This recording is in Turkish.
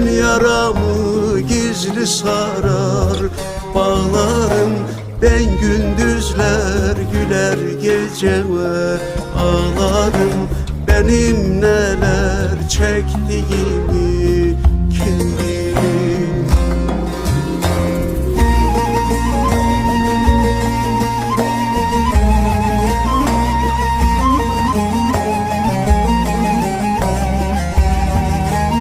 Ben yaramı gizli sarar bağlarım Ben gündüzler güler gece ağlarım Benim neler çektiğimi